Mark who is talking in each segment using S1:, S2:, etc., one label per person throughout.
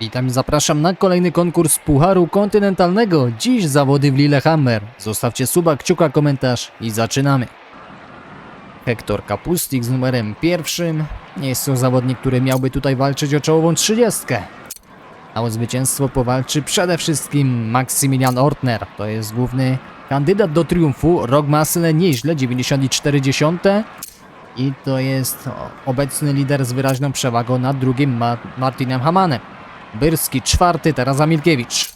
S1: Witam i zapraszam na kolejny konkurs Pucharu Kontynentalnego. Dziś zawody w Lillehammer. Zostawcie suba, kciuka, komentarz i zaczynamy. Hektor Kapustik z numerem pierwszym. Nie jest to zawodnik, który miałby tutaj walczyć o czołową trzydziestkę. A o zwycięstwo powalczy przede wszystkim Maksymilian Ortner. To jest główny kandydat do triumfu. Rok Masle nieźle, 94,10. I to jest obecny lider z wyraźną przewagą nad drugim Ma Martinem Hamanem. Byrski czwarty, teraz Amilkiewicz.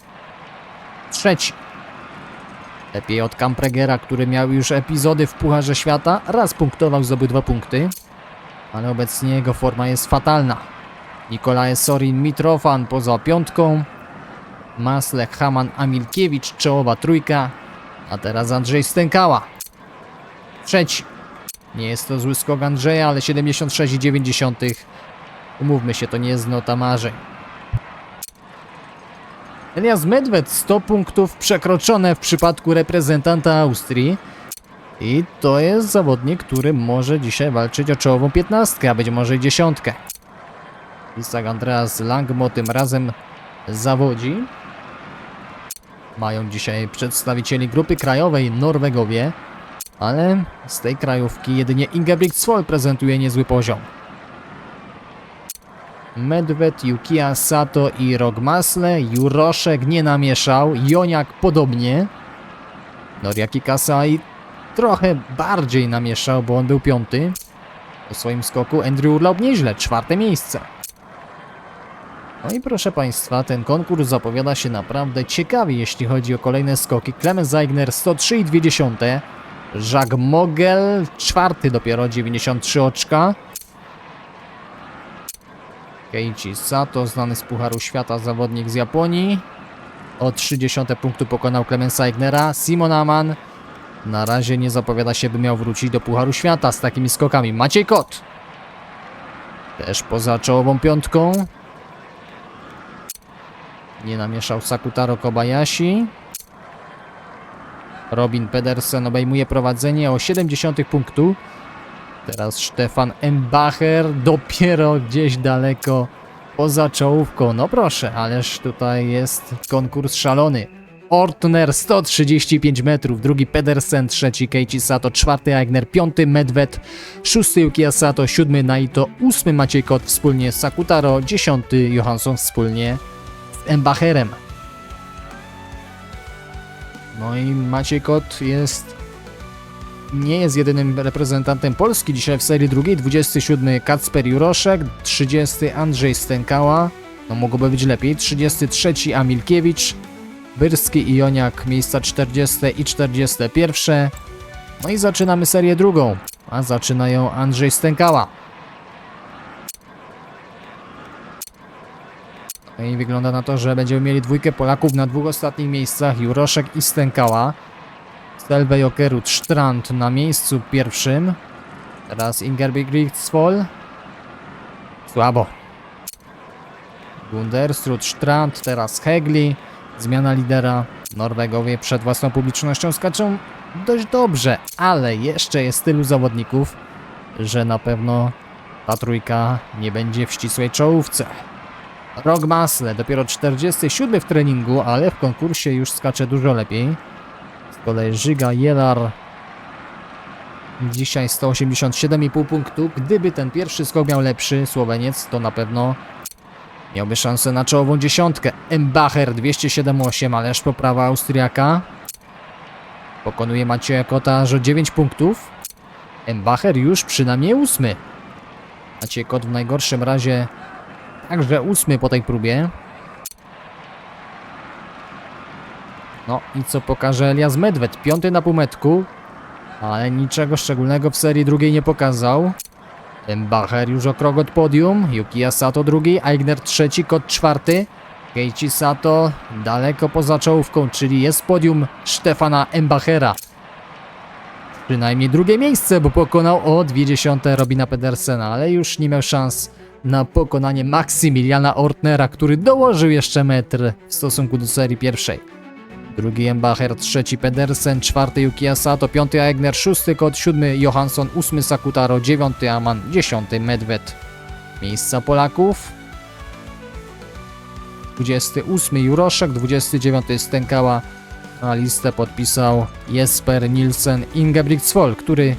S1: Trzeci. Lepiej od Kampregera, który miał już epizody w Pucharze Świata. Raz punktował, zdobył dwa punkty. Ale obecnie jego forma jest fatalna. Nikolaj Sorin Mitrofan poza piątką. Maslech, Haman, Amilkiewicz, czołowa trójka. A teraz Andrzej Stękała. Trzeci. Nie jest to zły skok Andrzeja, ale 76,9. Umówmy się, to nie jest nota marzeń. Elias Medved 100 punktów przekroczone w przypadku reprezentanta Austrii. I to jest zawodnik, który może dzisiaj walczyć o czołową 15, a być może i dziesiątkę. Isak Andreas Langmo tym razem zawodzi. Mają dzisiaj przedstawicieli grupy krajowej Norwegowie, ale z tej krajówki jedynie Ingebrigt prezentuje niezły poziom. Medved, Yukiya Sato i Rogmasle. Juroszek nie namieszał. Joniak podobnie. Noriaki Kasai trochę bardziej namieszał, bo on był piąty. Po swoim skoku Andrew Urlaub nieźle, czwarte miejsce. No i proszę Państwa, ten konkurs zapowiada się naprawdę ciekawie, jeśli chodzi o kolejne skoki. Clemens Zeigner 103,2. Jacques Mogel, czwarty dopiero, 93 oczka. Keiichi Sato, znany z Pucharu Świata zawodnik z Japonii. O 30 punktu pokonał Clemensa Eignera. Simon Aman na razie nie zapowiada się, by miał wrócić do Pucharu Świata z takimi skokami. Maciej Kot też poza czołową piątką. Nie namieszał Sakutaro Kobayashi. Robin Pedersen obejmuje prowadzenie o 70 punktu. Teraz Stefan Embacher dopiero gdzieś daleko poza czołówką. No proszę, ależ tutaj jest konkurs szalony. Ortner 135 metrów, drugi Pedersen, trzeci Keiichi Sato, czwarty Aigner, piąty Medved, szósty Yukiya Sato, siódmy Naito, ósmy Maciej Kot wspólnie z Sakutaro, dziesiąty Johansson wspólnie z Embacherem. No i Maciej Kot jest nie jest jedynym reprezentantem Polski dzisiaj w serii drugiej. 27 Kacper Juroszek, 30 Andrzej Stękała, no mogłoby być lepiej, 33 Amilkiewicz, Byrski i Joniak miejsca 40 i 41. No i zaczynamy serię drugą, a zaczyna ją Andrzej Stękała. No i wygląda na to, że będziemy mieli dwójkę Polaków na dwóch ostatnich miejscach, Juroszek i Stękała. Stelve Jokerut Strand na miejscu pierwszym. Teraz Ingerbig Svoll. Słabo. Gunderstrud Strand, teraz Hegli. Zmiana lidera. Norwegowie przed własną publicznością skaczą dość dobrze, ale jeszcze jest tylu zawodników, że na pewno ta trójka nie będzie w ścisłej czołówce. Rog Masle dopiero 47 w treningu, ale w konkursie już skacze dużo lepiej. Z kolei Żyga Jelar dzisiaj 187,5 punktu. Gdyby ten pierwszy skok miał lepszy Słoweniec, to na pewno miałby szansę na czołową dziesiątkę. Embacher 207,8, ależ poprawa Austriaka. Pokonuje Macieja Kota aż o 9 punktów. Embacher już przynajmniej ósmy. Maciej Kot w najgorszym razie także ósmy po tej próbie. No i co pokaże Elias Medved? Piąty na półmetku, ale niczego szczególnego w serii drugiej nie pokazał. Embacher już o krok od podium, Yukiya Sato drugi, Aigner trzeci, Kot czwarty. Keiichi Sato daleko poza czołówką, czyli jest podium Stefana Embachera. Przynajmniej drugie miejsce, bo pokonał o 20 Robina Pedersena, ale już nie miał szans na pokonanie Maksymiliana Ortnera, który dołożył jeszcze metr w stosunku do serii pierwszej. Drugi Embacher, trzeci Pedersen, czwarty Yukiya Sato, piąty Aigner, szósty Kot, siódmy Johansson, ósmy Sakutaro, dziewiąty Aman, dziesiąty Medved. Miejsca Polaków. 28 Juroszek, 29 Stękała, a listę podpisał Jesper Nielsen Ingebrigtsvoll, który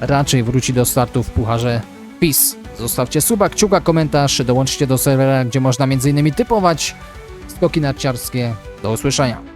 S1: raczej wróci do startu w Pucharze PiS. Zostawcie suba, kciuka, komentarz, dołączcie do serwera, gdzie można m.in. typować skoki narciarskie. Do usłyszenia.